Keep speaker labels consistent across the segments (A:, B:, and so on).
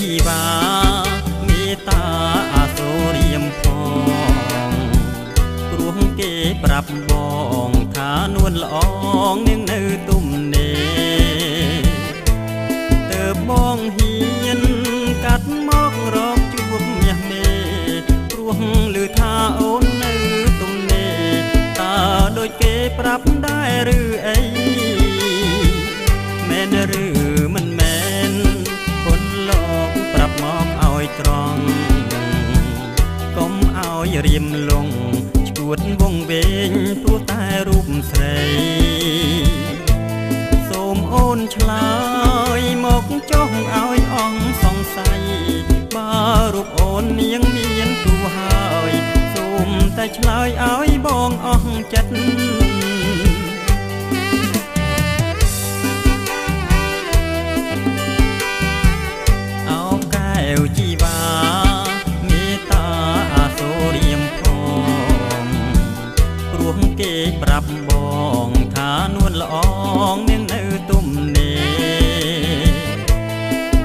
A: ជីវ៉ាមេត្តាអាសូរៀមផងព្រោះគេប្រាប់បងថានួនល្អងនាងនៅទុំនេទើបបងហ៊ានកាត់មករកជួបមាសមេព្រោះឮថាអូននៅទុំនេតើដូចគេប្រាប់ដែរឬអីមែនឬ រៀមលងឈួតវងវែងព្រោះតែរូបស្រី សូមអូនឆ្លើយមកចុះឲ្យអងសង្ស័យបើរូបអូននាងមានគូហើយ សូមតែឆ្លើយឲ្យបងអស់ចិត្ត គេប្រាប់បងថានួនល្អងនាងនៅទុំនេ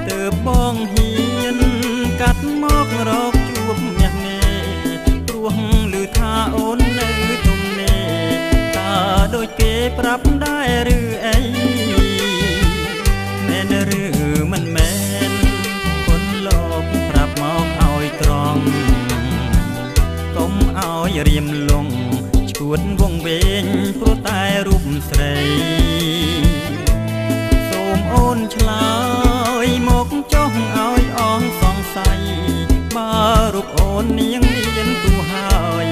A: ទើបបងហ៊ានកាត់មករកជួបមាសមេព្រោះឮថាអូននៅទុំនេតើដូចគេប្រាប់ដែរឬអីមែនឬមិនមែនคนលោកប្រាប់មកឲ្យត្រង់កុំឲ្យរៀមលងឈួ តវងវែងព្រោះតែរូបស្រីសូមអូនឆ្លើយមកចុះឲ្យអងសង្ស័យបើរូបអូននាងមានគូហើយ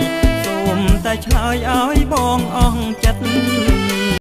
A: សូមតែឆ្លើយឲ្យបងអស់ចិត្ត